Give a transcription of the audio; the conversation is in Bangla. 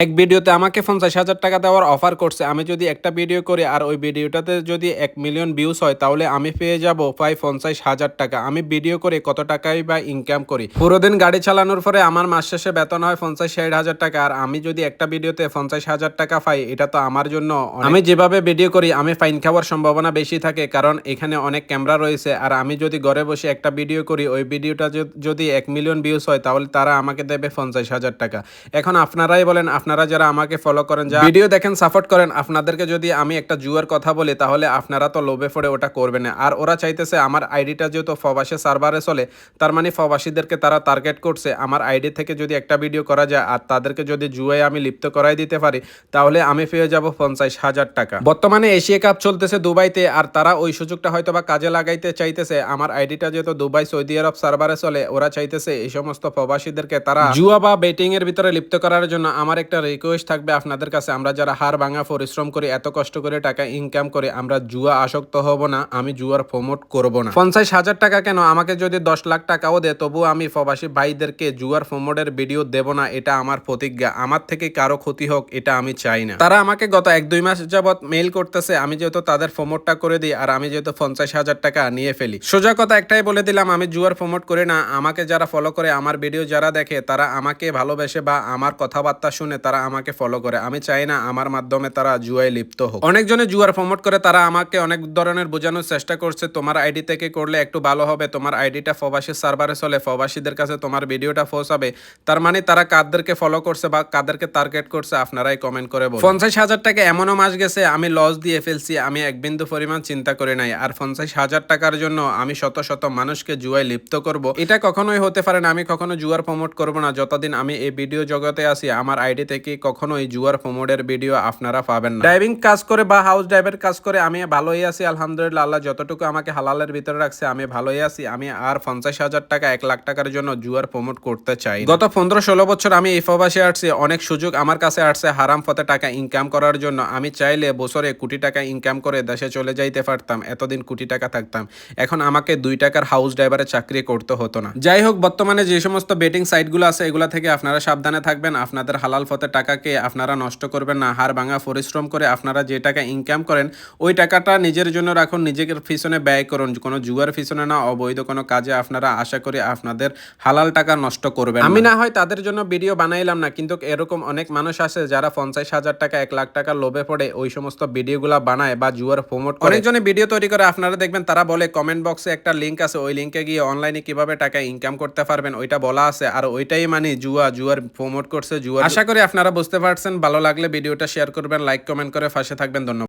এক ভিডিওতে আমাকে পঞ্চাশ হাজার টাকা দেওয়ার অফার করছে। আমি যদি একটা ভিডিও করি আর ওই ভিডিওটাতে যদি এক মিলিয়ন ভিউজ হয়, তাহলে আমি পেয়ে যাব প্রায় পঞ্চাশ হাজার টাকা। আমি ভিডিও করে, কত টাকাই বা ইনকাম করি। পুরো দিন গাড়ি চালানোর পরে আমার মাস শেষে বেতন হয় পঞ্চাশ ষাট হাজার টাকা। আর আমি যদি একটা ভিডিওতে পঞ্চাশ হাজার টাকা পাই, এটা তো আমার জন্য আমি যেভাবে ভিডিও করি, আমি ফাইন খাওয়ার সম্ভাবনা বেশি থাকে, কারণ এখানে অনেক ক্যামেরা রয়েছে। আর আমি যদি ঘরে বসে একটা ভিডিও করি, ওই ভিডিওটা যদি- এক মিলিয়ন ভিউজ হয়, তাহলে তারা আমাকে দেবে পঞ্চাশ হাজার টাকা। এখন আপনারাই বলেন আপনারা যারা আমাকে ফলো করেন, যা ভিডিও দেখেন সাপোর্ট করেন, আপনাদেরকে যদি আমি একটা জুয়ার কথা বলি, তাহলে আপনারা তো লোভে পড়ে ওটা করবেন না। আর ওরা চাইতেছে আমার আইডিটা যেহেতু ফবাসে সার্ভারে চলে, তার মানে ফবাসীদেরকে তারা টার্গেট করছে। আমার আইডি থেকে যদি একটা ভিডিও করা যায়, আর তাদেরকে যদি জুয়ায় আমি লিপ্ত করাই দিতে পারি, তাহলে আমি পেয়ে যাব পঞ্চাশ হাজার টাকা। বর্তমানে এশিয়া কাপ চলতেছে দুবাইতে, আর তারা ওই সুযোগটা হয়তো বা কাজে লাগাইতে চাইতেছে। আমার আইডিটা যেহেতু দুবাই, সৌদি আরব সার্ভারে চলে, ওরা চাইতেছে এই সমস্ত প্রবাসীদেরকে তারা জুয়া বা বেটিং এর ভিতরে লিপ্ত করার জন্য আমার একটা রিকোয়েস্ট থাকবে আপনাদের কাছে। আমরা যারা হার ভাঙা, পরিশ্রম করি, এত কষ্ট করে টাকা ইনকাম করে, আমরা জুয়া আসক্ত হব না, আমি জুয়ার প্রমোট করব না। পঞ্চাশ হাজার টাকা কেন? আমাকে যদি দশ লাখ টাকাও দেয় তবু আমি প্রবাসী ভাইদেরকে জুয়ার প্রমোটের ভিডিও দেব না, এটা আমার প্রতিজ্ঞা। আমার থেকে কারও ক্ষতি হোক, এটা আমি চাই না। তারা আমাকে গত এক, দুই মাস যাবত মেইল করতেছে, আমি যেহেতু তাদের প্রমোটটা করে দিই, আর আমি যেহেতু পঞ্চাশ হাজার টাকা নিয়ে ফেলি। সোজা কথা একটাই বলে দিলাম, আমি জুয়ার প্রমোট করি না, আমাকে যারা ফলো করে, আমার ভিডিও যারা দেখে, তারা আমাকে ভালোবেসে বা আমার কথাবার্তা শুনে তারা আমাকে ফলো করে। আমি চাই না আমার মাধ্যমে তারা জুয়ায় লিপ্ত হোক। অনেকজনে জুয়ার প্রমোট করে, তারা আমাকে অনেক ধরনের বোঝানোর চেষ্টা করছে, তোমার আইডি থেকে করলে একটু ভালো হবে, তোমার আইডিটা প্রবাসী সার্ভারে চলে, প্রবাসীদের কাছে তোমার ভিডিওটা পৌঁছাবে। তার মানে তারা কাদেরকে ফলো করছে বা কাদেরকে টার্গেট করছে, আপনারাই কমেন্ট করে বলুন। পঞ্চাশ হাজার টাকা এমনও মাস গেছে, আমি লস দিয়ে ফেলছি, আমি এক বিন্দু পরিমাণ চিন্তা করে নাই। আর পঞ্চাশ হাজার টাকার জন্য আমি শত শত মানুষকে জুয়ায় লিপ্ত করব। এটা কখনোই হতে পারে না, আমি কখনো জুয়ার প্রমোট করব না। যতদিন আমি এই ভিডিও জগতে আসি আমার আইডি থেকে কখনোই জুয়ার প্রমোটের ভিডিও আপনারা পাবেন না। ড্রাইভিং কাজ করে বা হাউস ড্রাইভার কাজ করে, আমি ভালোই আছি, আলহামদুলিল্লাহ। আল্লাহ যতটুকু আমাকে হালালের ভিতরে রাখছে, আমি ভালোই আছি। আমি আর পঞ্চাশ হাজার টাকা, এক লাখ টাকার জন্য জুয়ার প্রমোট করতে চাই গত পনেরো ষোলো বছর আমি এই প্রবাসে আসছি, অনেক সুযোগ আমার কাছে আসছে হারাম পথে টাকা ইনকাম করার জন্য। আমি চাইলে বছরে কোটি টাকা ইনকাম করে দেশে চলে যাইতে পারতাম, এতদিন কোটি টাকা থাকতাম। এখন আমাকে দুই টাকার হাউস ড্রাইভারের চাকরি করতে হতো না। যাই হোক, বর্তমানে যে সমস্ত বেটিং সাইটগুলো আছে, এগুলা থেকে আপনারা সাবধানে থাকবেন। আপনাদের হালাল পথে টাকাকে আপনারা নষ্ট করবেন না হার ভাঙা পরিশ্রম করে আপনারা যে টাকা ইনকাম করেন ওই টাকাটা নিজের জন্য রাখুন নিজের পিছনে ব্যয় করুন। কোনো জুয়ার পিছনে না অবৈধ কোনো কাজে আপনারা আশা করি আপনাদের হালাল টাকা নষ্ট করবেন আমি না। হয় তাদের জন্য ভিডিও বানাইলাম না কিন্তু এরকম অনেক মানুষ আছে যারা পঞ্চাশ হাজার টাকা এক লাখ টাকা লোভে পড়ে ওই সমস্ত ভিডিওগুলো বানায় বা জুয়ার প্রমোট করে। অনেকজনে ভিডিও তৈরি করে আপনারা দেখবেন তারা বলে কমেন্ট বক্সে একটা লিঙ্ক আছে ওই লিঙ্কে গিয়ে অনলাইনে কীভাবে টাকা ইনকাম করতে পারবেন ওইটা বলা আছে আর ওইটাই মানে জুয়া জুয়ার প্রমোট করছে জুয়া আশা করি আপনারা বুঝতে পারছেন। ভালো লাগলে ভিডিওটা শেয়ার করবেন লাইক কমেন্ট করে ফাঁসে থাকবেন। ধন্যবাদ।